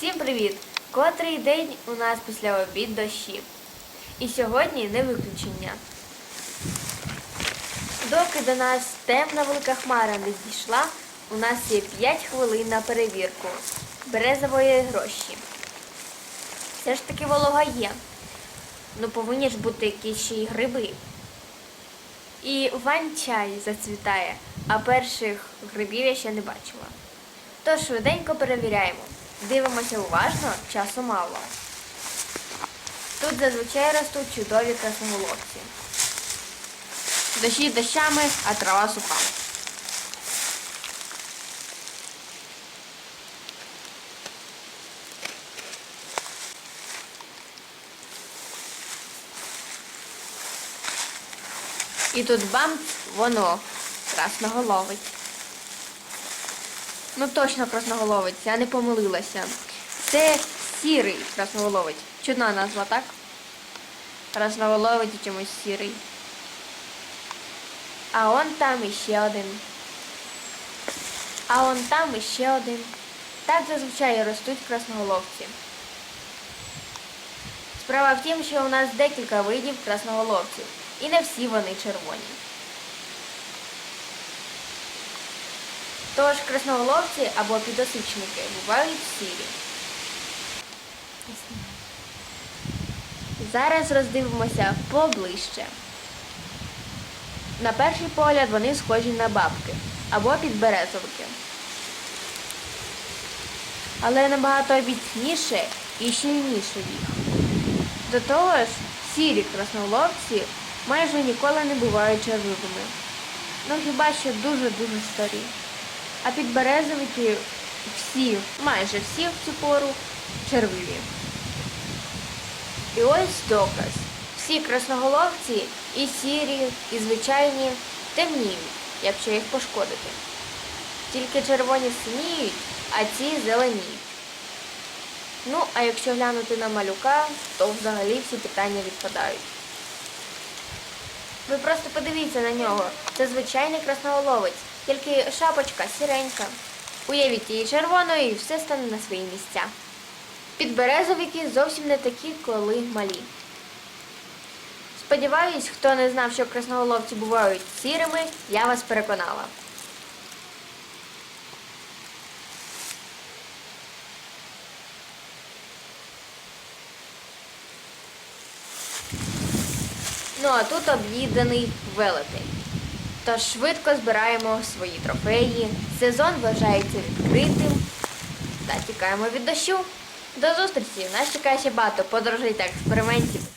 Всім привіт! Котрий день у нас після обід дощі. І сьогодні не виключення. Доки до нас темна велика хмара не дійшла, у нас є 5 хвилин на перевірку березової гроші. Все ж таки волога є. Ну повинні ж бути якісь ще й гриби. І вань-чай зацвітає, а перших грибів я ще не бачила. Тож швиденько перевіряємо. Дивимося уважно, часу мало. Тут зазвичай ростуть чудові красноголовці. Дощі дощами, а трава суха. І тут бамц, воно красноголовить. Ну точно красноголовець, я не помилилася. Це сірий красноголовець. Чудна назва, так? Красноголовець і чомусь сірий. А он там іще один. А он там іще один. Так зазвичай ростуть красноголовці. Справа в тім, що у нас декілька видів красноголовців, і не всі вони червоні. Тож красноголовці або підосичники бувають сірі. Зараз роздивимося поближче. На перший погляд вони схожі на бабки або підберезовики. Але набагато обіцніше і щільніше їх. До того ж, сірі красноголовці майже ніколи не бувають червивими. Ну хіба що дуже-дуже старі. А підберезовики всі, майже всі в цю пору червиві. І ось доказ. Всі красноголовці і сірі, і звичайні темніють, якщо їх пошкодити. Тільки червоні синіють, а ці зеленіють. Ну, а якщо глянути на малюка, то взагалі всі питання відпадають. Ви просто подивіться на нього. Це звичайний красноголовець, тільки шапочка сіренька. Уявіть її червоною і все стане на свої місця. Підберезовики зовсім не такі, коли малі. Сподіваюсь, хто не знав, що красноголовці бувають сірими, я вас переконала. Ну а тут об'їдений велетень. Тож швидко збираємо свої трофеї. Сезон вважається відкритим. Та тікаємо від дощу. До зустрічі! Нас чекає ще багато подорожей та експериментів.